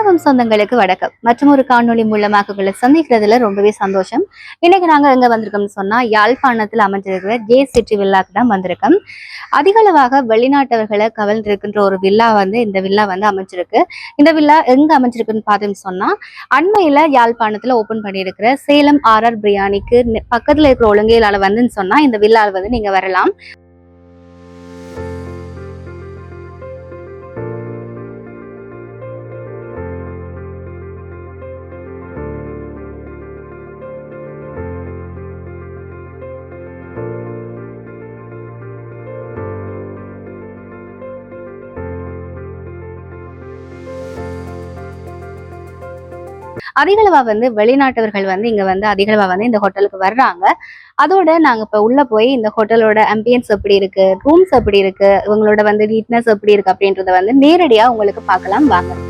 சங்கமம் சொந்தங்களுக்கு வணக்கம். மற்றும் ஒரு காணொளி மூலமாக உங்களை சந்திக்கிறதுல ரொம்பவே சந்தோஷம். இன்னைக்கு நாங்க எங்க வந்திருக்கோம்னு சொன்னா யாழ்ப்பாணத்தில் அமைஞ்சிருக்கிற ஜே சிட்டி வில்லாக்கு தான் வந்திருக்கோம். அதிகளவாக வெளிநாட்டவர்களை கவர்ந்திருக்கின்ற ஒரு வில்லா வந்து இந்த வில்லா வந்து அமைஞ்சிருக்கு. இந்த வில்லா எங்க அமைஞ்சிருக்குன்னு பார்த்தோம்னு சொன்னா அண்மையில யாழ்ப்பாணத்துல ஓபன் பண்ணியிருக்கிற சேலம் ஆர்ஆர் பிரியாணிக்கு பக்கத்துல இருக்கிற ஒழுங்கையிலால வந்துன்னு சொன்னா இந்த வில்லால வந்து நீங்க வரலாம். அதிகளவா வந்து வெளிநாட்டவர்கள் வந்து இங்க வந்து அதிகளவா வந்து இந்த ஹோட்டலுக்கு வர்றாங்க. அதோட நாங்க இப்ப உள்ள போய் இந்த ஹோட்டலோட அம்பியன்ஸ் எப்படி இருக்கு ரூம்ஸ் எப்படி இருக்கு இவங்களோட வந்து நீட்னஸ் எப்படி இருக்கு அப்படின்றத வந்து நேரடியா உங்களுக்கு பார்க்கலாம். வாங்க.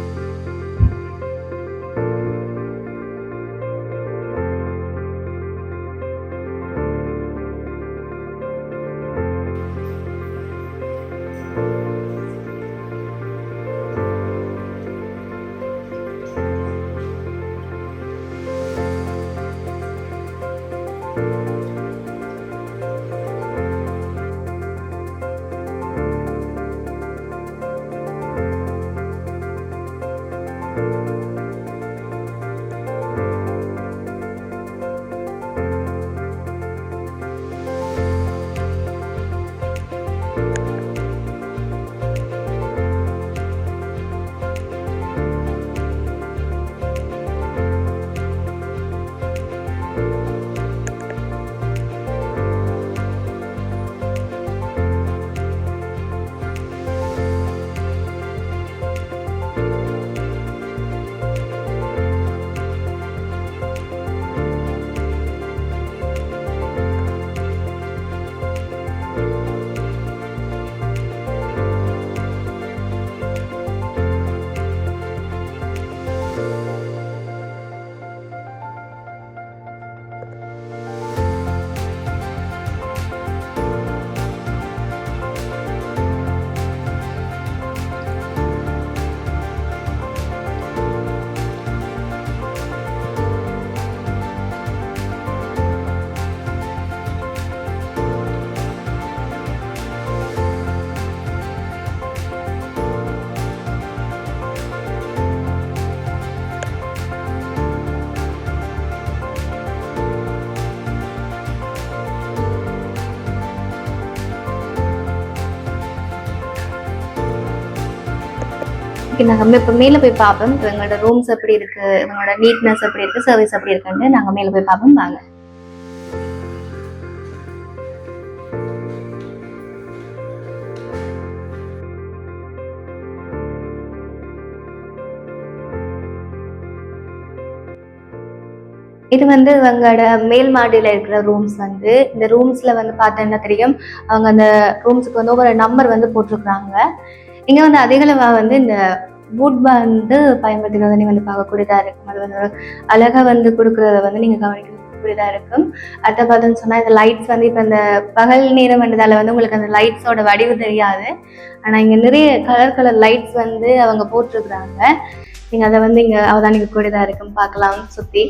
ஓகே நாங்கள் இப்போ மேல போய் பார்ப்போம். இப்போ எங்களோட ரூம்ஸ் எப்படி இருக்கு இவங்களோட நீட்னஸ் எப்படி இருக்கு சர்வீஸ் எப்படி இருக்குன்னு நாங்க மேல போய் பார்ப்போம். வாங்க. இது வந்து இவங்களோட மேல் மாடியில இருக்கிற ரூம்ஸ் வந்து. இந்த ரூம்ஸ்ல வந்து பார்த்தா தெரியும்? அவங்க அந்த ரூம்ஸுக்கு வந்து ஒவ்வொரு நம்பர் வந்து போட்டிருக்கிறாங்க இங்க வந்து அதிகளவாக வந்து இந்த வுட் வந்து பயன்படுத்துகிறது நீங்கள் வந்து பார்க்கக்கூடியதாக இருக்கும். அது வந்து அழகாக வந்து கொடுக்குறத வந்து நீங்கள் கவனிக்க கூடியதாக இருக்கும். அடுத்த பார்த்தோன்னு சொன்னால் இந்த லைட்ஸ் வந்து இப்போ இந்த பகல் நேரம் என்றதால வந்து உங்களுக்கு அந்த லைட்ஸோட வடிவு தெரியாது. ஆனால் இங்கே நிறைய கலர் கலர் லைட்ஸ் வந்து அவங்க போட்டிருக்கிறாங்க. நீங்கள் அதை வந்து இங்கே அவதானிக்க கூடியதாக இருக்கும். பார்க்கலாம் சுத்தி.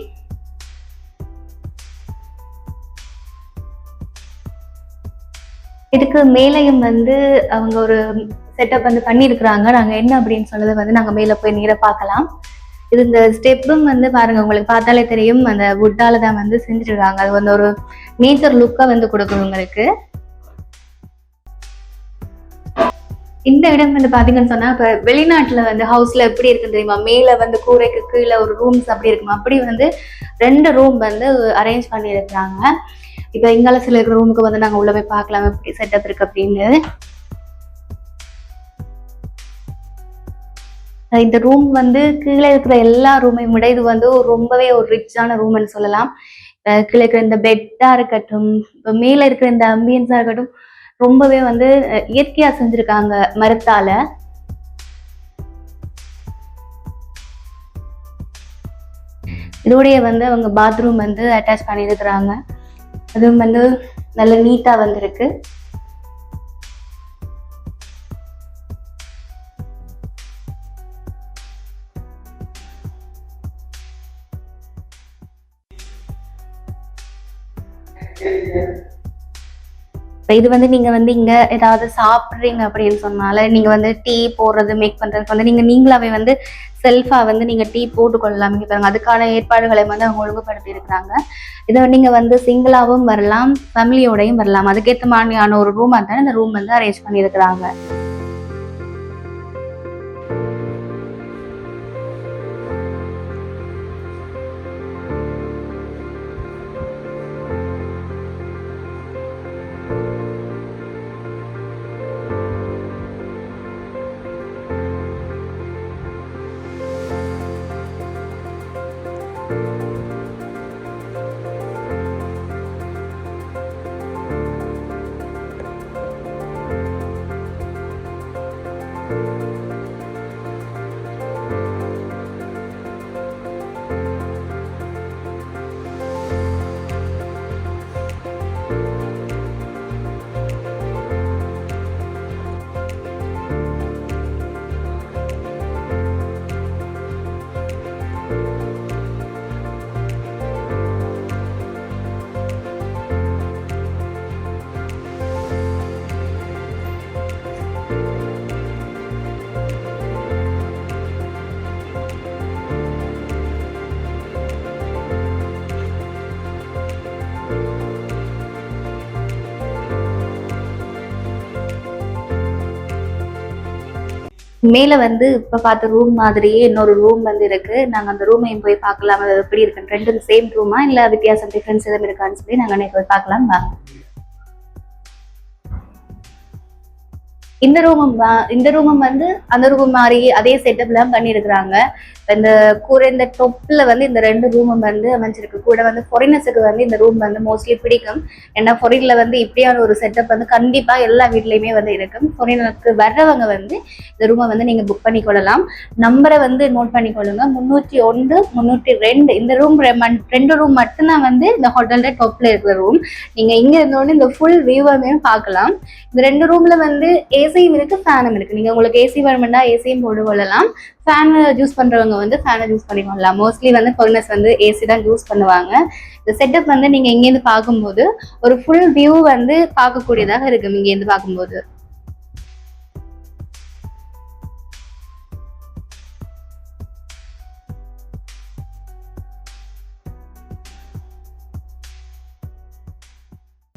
இதுக்கு மேலேயும் வந்து அவங்க ஒரு செட்டப் வந்து பண்ணியிருக்கிறாங்க நாங்க என்ன அப்படின்னு சொன்னதை வந்து நாங்க மேலே போய் நீரை பார்க்கலாம். இது இந்த ஸ்டெப்பும் வந்து பாருங்க உங்களுக்கு பார்த்தாலே தெரியும். அந்த வுட்டால தான் வந்து செஞ்சுருக்காங்க. அது வந்து ஒரு நேச்சர் லுக்காக வந்து கொடுக்கும் உங்களுக்கு இந்த இடம் வந்து பாத்தீங்கன்னு சொன்னா இப்ப வெளிநாட்டுல வந்து ஹவுஸ்ல எப்படி இருக்கு தெரியுமா? மேல வந்து கூரைக்கு கீழே ஒரு ரூம்ஸ் அப்படி இருக்கும்? அப்படி வந்து ரெண்டு ரூம் வந்து அரேஞ்ச் பண்ணி இருக்கிறாங்க இப்ப இங்கால சில இருக்கிற ரூமுக்கு வந்து நாங்க உள்ள போய் பார்க்கலாம். எப்படி செட்டப் இருக்கு அப்படின்னு. இந்த ரூம் வந்து கீழே இருக்கிற எல்லா ரூமையும் விட இது வந்து ரொம்பவே ஒரு ரிச்சான ரூம்னு சொல்லலாம். அஹ் கீழே இருக்கிற இந்த பெட்டா இருக்கட்டும் இப்போ மேல இருக்கிற இந்த அம்பியன்ஸா இருக்கட்டும் ரொம்பவே வந்து இயற்கையா செஞ்சிருக்காங்க மரத்தால. இதோடைய வந்து அவங்க பாத்ரூம் வந்து அட்டாச் பண்ணியிருக்கிறாங்க அதுவும் வந்து நல்ல நீட்டா வந்திருக்கு. இது வந்து நீங்க வந்து இங்க ஏதாவது சாப்பிடுறீங்க அப்படின்னு சொன்னால நீங்க வந்து டீ போடுறது மேக் பண்றதுக்கு வந்து நீங்க நீங்களாவே வந்து செல்ஃபா வந்து நீங்க டீ போட்டுக்கொள்ளலாம். இங்க பாருங்க அதுக்கான ஏற்பாடுகளை வந்து அவங்க ஒழுங்குபடுத்தி இருக்கிறாங்க. இதை நீங்க வந்து சிங்கிளாவும் வரலாம் ஃபேமிலியோடையும் வரலாம். அதுக்கேற்ற மாதிரியான ஒரு ரூம் தான் இந்த ரூம் வந்து அரேஞ்ச் பண்ணியிருக்கிறாங்க. மேல வந்து இப்ப பார்த்த ரூம் மாதிரியே இன்னொரு ரூம் வந்து இருக்கு. நாங்க அந்த ரூமையும் போய் பார்க்கலாம். அது எப்படி இருக்குன்னு. ரெண்டும் சேம் ரூமா இல்ல வித்தியாசம் டிஃபரன்ஸ் எதுவும் இருக்கான்னு சொல்லி நாங்க அன்னைக்கு போய் பார்க்கலாம். வாங்க இந்த ரூமும் இந்த ரூமும் வந்து அந்த ரூம் மாதிரி அதே செட்டப்லாம் பண்ணியிருக்கிறாங்க. இந்த கூரை இந்த டொப்ல வந்து இந்த ரெண்டு ரூமும் வந்து அமைஞ்சிருக்கு. கூட வந்து ஃபாரினர்ஸுக்கு வந்து இந்த ரூம் வந்து மோஸ்ட்லி பிடிக்கும். ஏன்னா ஃபாரின்ல வந்து இப்படியான ஒரு செட்டப் வந்து கண்டிப்பா எல்லா வீட்லயுமே வந்து இருக்கும். ஃபாரினருக்கு வர்றவங்க வந்து இந்த ரூமை வந்து நீங்க புக் பண்ணி கொள்ளலாம் நம்பரை வந்து நோட் பண்ணி கொள்ளுங்க ஒன்று முந்நூற்றி ரெண்டு. இந்த ரூம் ரெண்டு ரூம் மட்டும்தான் வந்து இந்த ஹோட்டலில் டொப்பில் இருக்கிற ரூம் நீங்க இங்க இருந்தோடனே இந்த ஃபுல் வியூவுமே பார்க்கலாம். இந்த ரெண்டு ரூம்ல வந்து ஏசியும் இருக்கு ஃபேனும் இருக்கு. நீங்க உங்களுக்கு ஏசி வேணும்னா ஏசியும் போட்டு கொள்ளலாம். ஃபேன் யூஸ் பண்றவங்க வந்து ஃபேனை யூஸ் பண்ணிக்கொள்ளலாம் மோஸ்ட்லி வந்து ஃபாரினர்ஸ் வந்து ஏசி தான் யூஸ் பண்ணுவாங்க. இந்த செட்டப் வந்து நீங்க இங்கேருந்து பார்க்கும்போது ஒரு ஃபுல் வியூ வந்து பார்க்கக்கூடியதாக இருக்கும் இங்கேருந்து பார்க்கும்போது.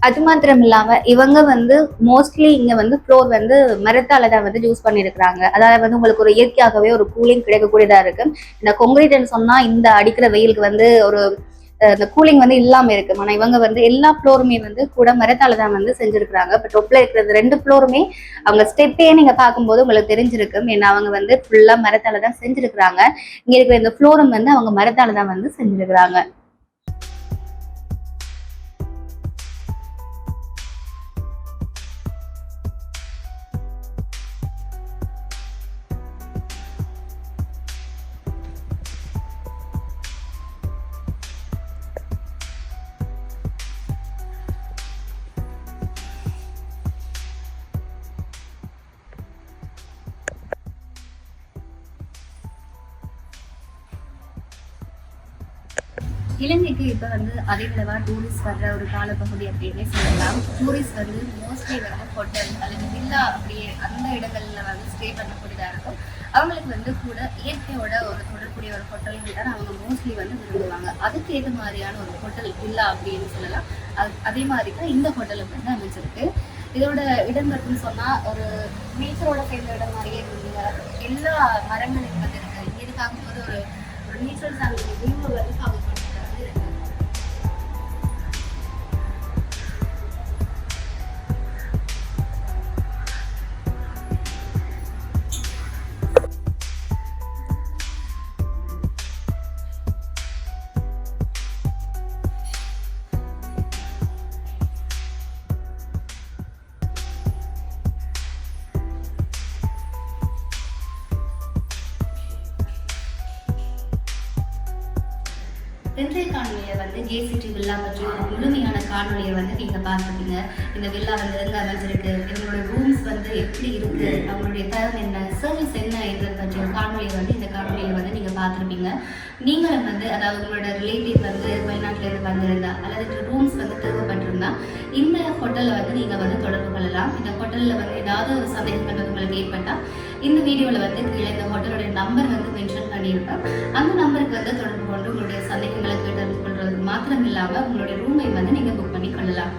அது மாத்திரம் இல்லாம இவங்க வந்து மோஸ்ட்லி இங்க வந்து ஃப்ளோர் வந்து மரத்தால தான் வந்து யூஸ் பண்ணியிருக்கிறாங்க அதாவது வந்து உங்களுக்கு ஒரு இயற்கையாகவே ஒரு கூலிங் கிடைக்கக்கூடியதா இருக்கு. இந்த கொங்கிரீட்னு சொன்னா இந்த அடிக்கிற வெயிலுக்கு வந்து ஒரு இந்த கூலிங் வந்து இல்லாம இருக்கு. ஆனா இவங்க வந்து எல்லா ஃப்ளோருமே வந்து கூட மரத்தால தான் வந்து செஞ்சிருக்கிறாங்க. இப்போ டொப்ல இருக்கிறது ரெண்டு ஃப்ளோருமே அவங்க ஸ்டெப்பே நீங்க பார்க்கும்போது உங்களுக்கு தெரிஞ்சிருக்கும். ஏன்னா அவங்க வந்து ஃபுல்லா மரத்தால தான் செஞ்சிருக்கிறாங்க. இங்க இருக்கிற இந்த ஃப்ளோரும் வந்து அவங்க மரத்தால தான் வந்து செஞ்சிருக்கிறாங்க. இலங்கைக்கு இப்போ வந்து அதிகளவாக டூரிஸ்ட் வர்ற ஒரு காலப்பகுதி அப்படின்னே சொல்லலாம். டூரிஸ்ட் வந்து மோஸ்ட்லி வந்து ஹோட்டல் அல்லது வில்லா அப்படியே அந்த இடங்கள்ல வந்து ஸ்டே பண்ணக்கூடியதாக இருக்கும். அவங்களுக்கு வந்து கூட இயற்கையோட ஒரு தொடர்புடைய ஒரு ஹோட்டல்கள் தான் அவங்க மோஸ்ட்லி வந்து விரும்புவாங்க. அதுக்கு ஏற்ற மாதிரியான ஒரு ஹோட்டல் வில்லா அப்படின்னு சொல்லலாம். அது அதே மாதிரி தான் இந்த ஹோட்டலுக்கு வந்து அமைஞ்சிருக்கு. இதோட இடம் பார்த்தீங்கன்னு சொன்னா ஒரு நேச்சரோட சேர்ந்த இடம் மாதிரியே இருக்குங்க எல்லா மரங்களும் வந்து இருக்கு. இங்கே இது ஒரு ஒரு நேச்சர் சார்ந்த வியூ வந்து இன்றைய காணொலியை வந்து ஜேசிடி வில்லா பற்றி ஒரு முழுமையான காணொலியை வந்து நீங்க பார்த்துருப்பீங்க இந்த வில்லா வந்து எங்க அமைஞ்சிருக்கு? இவங்களோட ரூம்ஸ் வந்து எப்படி இருக்கு? அவங்களுடைய தரம் என்ன? சர்வீஸ் என்ன என்றது பற்றிய காணொலியை வந்து இந்த காணொலியை வந்து நீங்க பார்த்துருப்பீங்க. நீங்களும் வந்து அதாவது உங்களோட ரிலேட்டிவ் வந்து வெளிநாட்டுல இருந்து வந்திருந்தா அல்லது ரூம்ஸ் வந்து தேவைப்பட்டிருந்தா இந்த ஹோட்டலில் வந்து நீங்கள் வந்து தொடர்பு கொள்ளலாம். இந்த ஹோட்டலில் வந்து ஏதாவது ஒரு சந்தேகங்கள் வந்து உங்களுக்கு ஏற்பட்டால் இந்த வீடியோவில் வந்து கீழே இந்த ஹோட்டலுடைய நம்பர் வந்து மென்ஷன் பண்ணியிருப்பேன். அந்த நம்பருக்கு வந்து தொடர்பு கொண்டு உங்களுடைய சந்தேகங்களை கேட்டு கொள்றதுக்கு மாத்திரம் இல்லாமல் உங்களுடைய ரூமை வந்து நீங்கள் புக் பண்ணி கொள்ளலாம்.